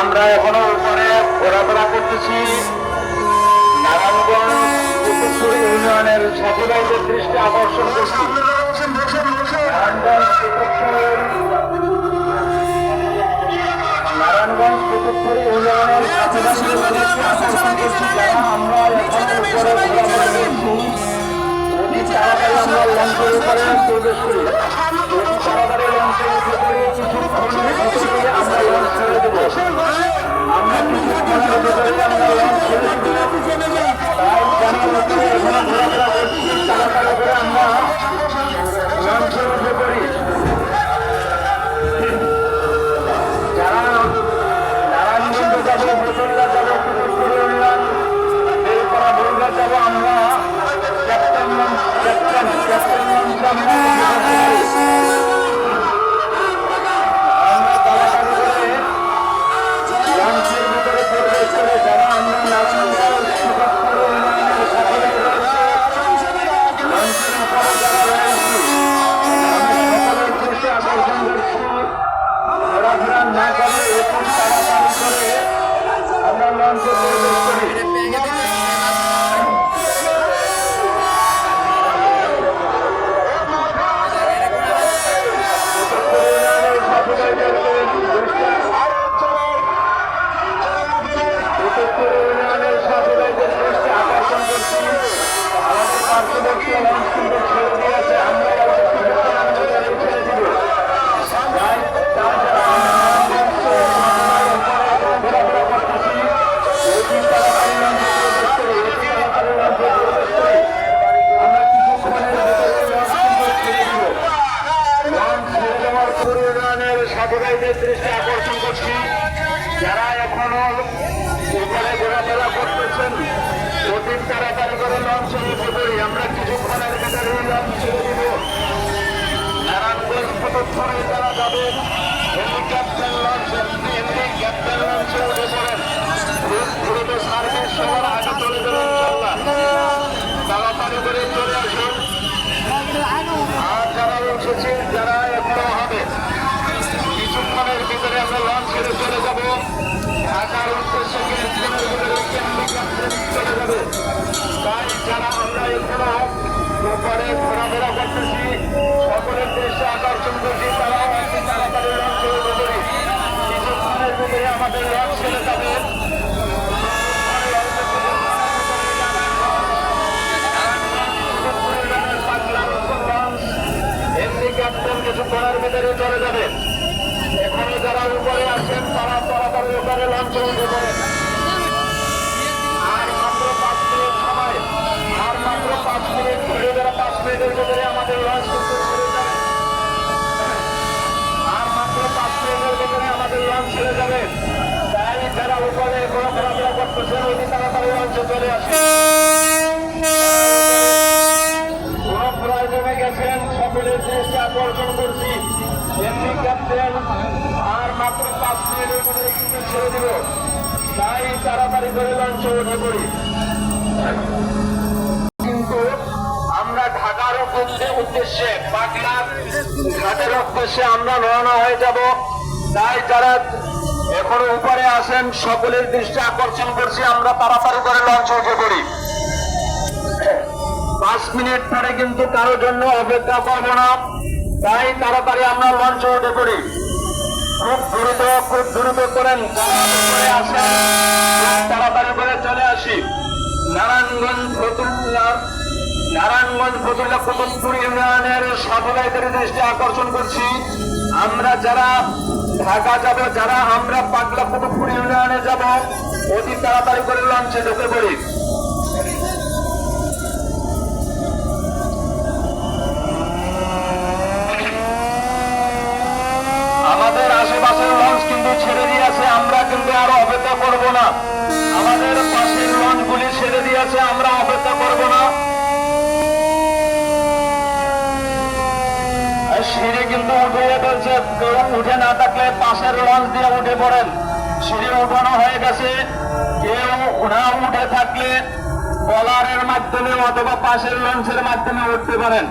আমরা এখনও উপরে ঘোরাফেরা করতেছি নারায়ণগঞ্জ ইউনিয়নের সাথীভাইদের দৃষ্টি আকর্ষণ করছি নারায়ণগঞ্জ কুতুবপুর ইউনিয়নের সাথীভাইদের দৃষ্টি আকর্ষণ করছি যারা আমরা উপরে লঞ্চের উপরে প্রবেশ করি অতি তাড়াতাড়ি লঞ্চে উঠে কিছুক্ষণ আমরা নারায়ণগঞ্জ কুতুবপুরে যারা যাবেন ক্যাপ্টেন লঞ্চ ক্যাপ্টেন লঞ্চে উঠে পড়েন দ্রুত সার্ভিস সবার করে চলে আসুন আর যারা উঠেছেন যারা এখনও হবে কিছুক্ষণের ভিতরে আমরা লঞ্চ চলে যাবে তাই যারা আমরা এখনও উপরে ঘোরাফেরা করতেছি। সকলের দৃষ্টি আকর্ষণ করছি তারাও একটু তাড়াতাড়ি লঞ্চে উঠে পড়ি কিছুক্ষণের ভিতরে আমাদের লঞ্চ ছেড়ে যাবে কিছুক্ষণের ভিতরে চলে যাবে। এখানে যারা উপরে আছেন, তারা তাড়াতাড়ি উপরে লঞ্চে উঠে পড়েন আর মাত্র পাঁচ মিনিট সময় আর মাত্র পাঁচ মিনিট ঘুরে যারা পাঁচ মিনিটের ভিতরে আমাদের লঞ্চ কিন্তু ছেড়ে যাবে আর মাত্র পাঁচ মিনিটের ভিতরে আমাদের লঞ্চ ছেড়ে যাবে তাই যারা উপরে কোনো ঘোরাফেরা করতেছেন অতি তাড়াতাড়ি লঞ্চে চলে আসে কোন প্রয়োজনে গেছেন সকলের দৃষ্টি আকর্ষণ করছি এমনি ক্যাপ্টেন আর মাত্র পাঁচ মিনিটের মধ্যে কিন্তু ছেড়ে দিব তাই তাড়াতাড়ি করে লঞ্চে উঠে পড়ি। তাই তাড়াতাড়ি কিন্তু কারোর জন্য অপেক্ষা করব না। তাই তাড়াতাড়ি আমরা লঞ্চ উঠে পড়ি। খুব দ্রুত খুব দ্রুত করেন তাড়াতাড়ি করে চলে আসি। নারায়ণগঞ্জ নারায়ণগঞ্জ ফতুল্লা কুতুবপুর ইউনিয়নের সাথীভাইদের দৃষ্টি আকর্ষণ করছি। আমরা যারা ঢাকা যাব, যারা আমরা পাগলা কুতুবপুর ইউনিয়নে যাব, অতি তাড়াতাড়ি করে লঞ্চে ঢুকে পড়ি। আমাদের আশেপাশের লঞ্চ কিন্তু ছেড়ে দিয়েছে, আমরা কিন্তু আরও অপেক্ষা করব না। আমাদের পাশের লঞ্চগুলি ছেড়ে দিয়েছে, আমরা অপেক্ষা করব না। সিঁড়ি কিন্তু উঠিয়ে ফেলছে। কেউ উঠে না থাকলে পাশের লঞ্চ দিয়ে উঠে পড়েন। সিঁড়ি উঠানো হয়ে গেছে। কেউ না উঠে থাকলে কলারের মাধ্যমে অথবা পাশের লঞ্চের মাধ্যমে উঠতে পারেন।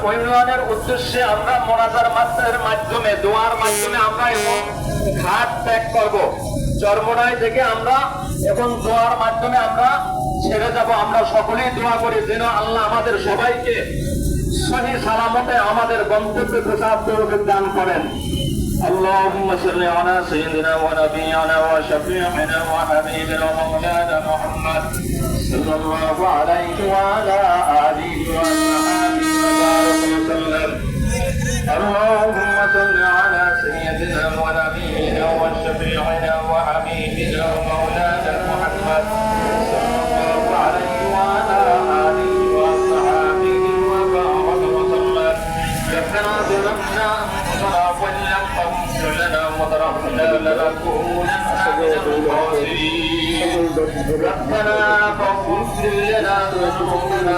কুতুবপুরের ইউনিয়নের উদ্দেশ্যে আমরা মোনাজার মাসের মাধ্যমে দোয়ার মাধ্যমে আমরা এখন ঘাট ত্যাগ করব চরমনাই থেকে আমরা এখন দোয়ার মাধ্যমে আমরা ছেড়ে যাব আমরা সকলেই দোয়া করি যেন আল্লাহ আমাদের সবাইকে সহি সালামতে আমাদের গন্তব্যে প্রসাদ তৌফিক দান করেন اللهم صل على سيدنا ونبينا وشفيعنا وحبيبنا ومولانا محمد صلى الله عليه وعلى اله وصحبه وبارك وسلم اللهم صل على سيدنا ونبينا وشفيعنا وحبيبنا ومولانا محمد صلى الله عليه وعلى آله وصحبه وبارك وسلم. ربنا ظلمنا انفسنا وان لم تغفر لنا وترحمنا لنكونن من الخاسرين. ربنا فاغفر لنا ذنوبنا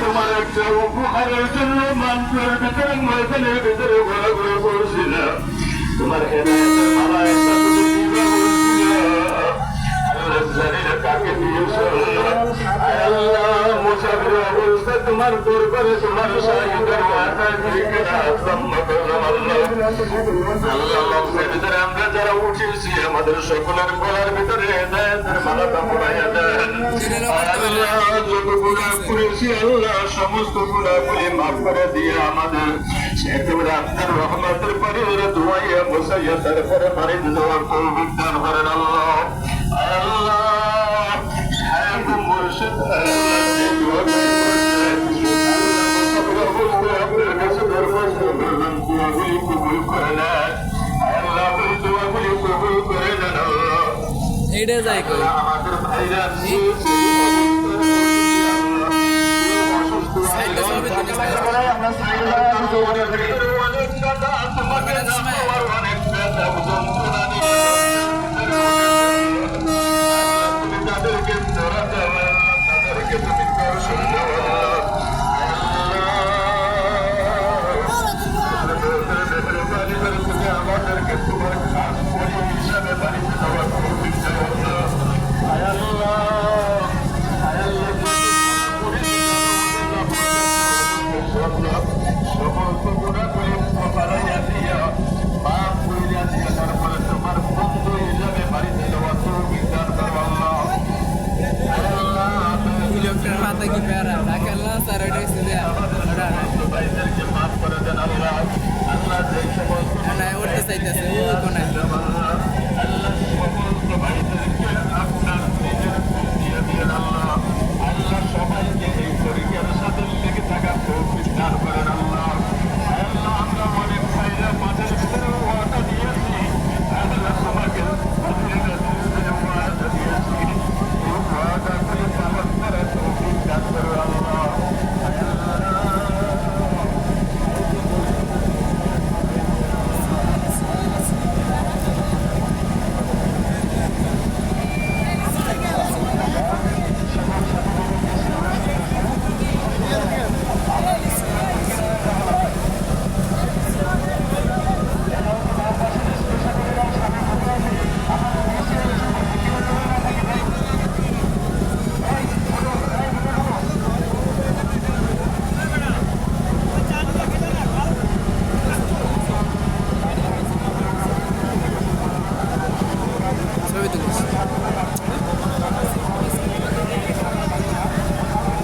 তোমার একটা উপহারের জন্য মানুষের ভিতরে ময়দানের ভিতরে ঘোরাঘুরি করছিলাম তোমার আমরা যারা উঠেছি, আমাদের সকলের গলার ভিতরে সমস্ত গুণা মাফ করে দিয়ে আমাদের রহমতের পরে দোয়াইয়া বসাইয়া তারপরে বাড়ি দেওয়ার তৌফিক দান করেন আল্লাহ আল্লাহ। এইটা যাই কই? আমাদের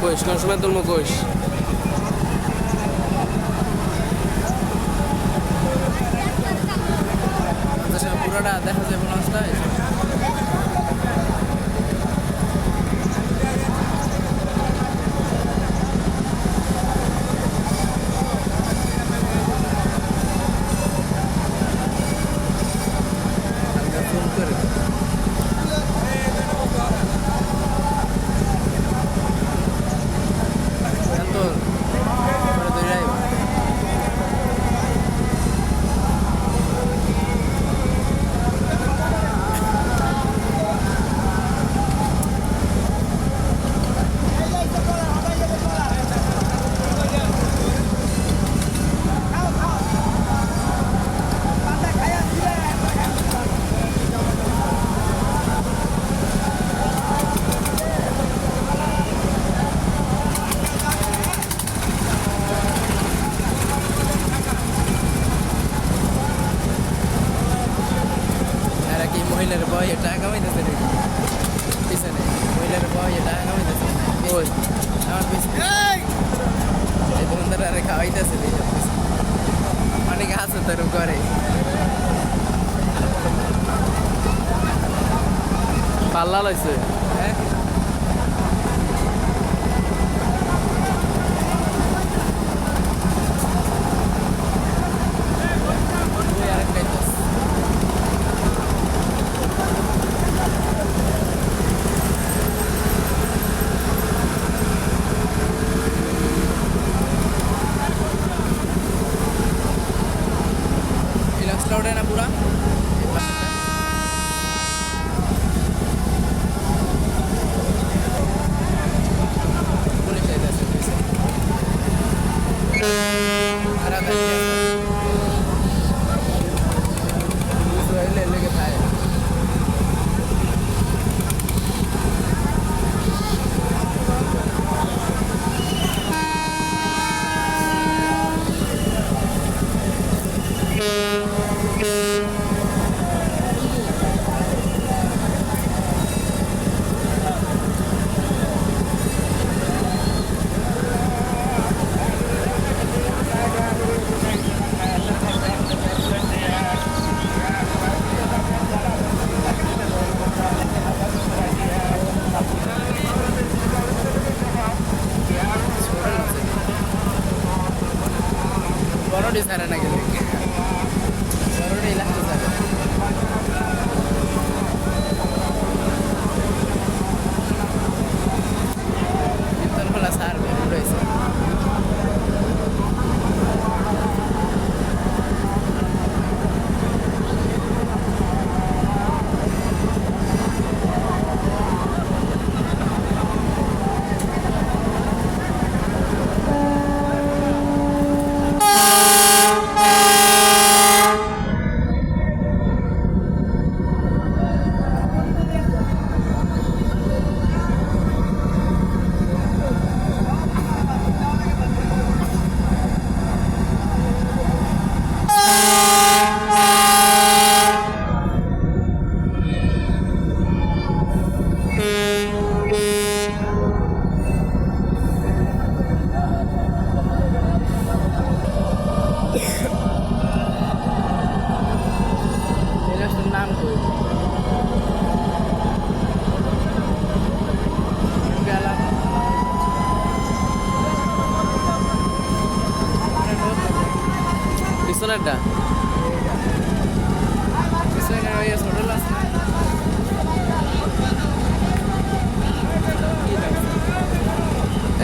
não congelando o Mocois. পাল্লা লইছে Laura Napura. ನೋಡಿಸ್ ನಾರಾಯಣಗಿರಿ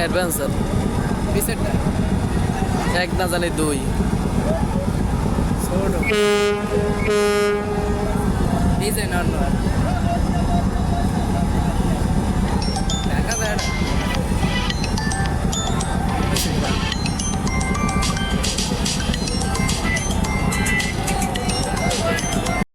অ্যাডভেঞ্চার। পিসেরটা এক না জানি দুই। ছোট। ডিজাইন আর নয়।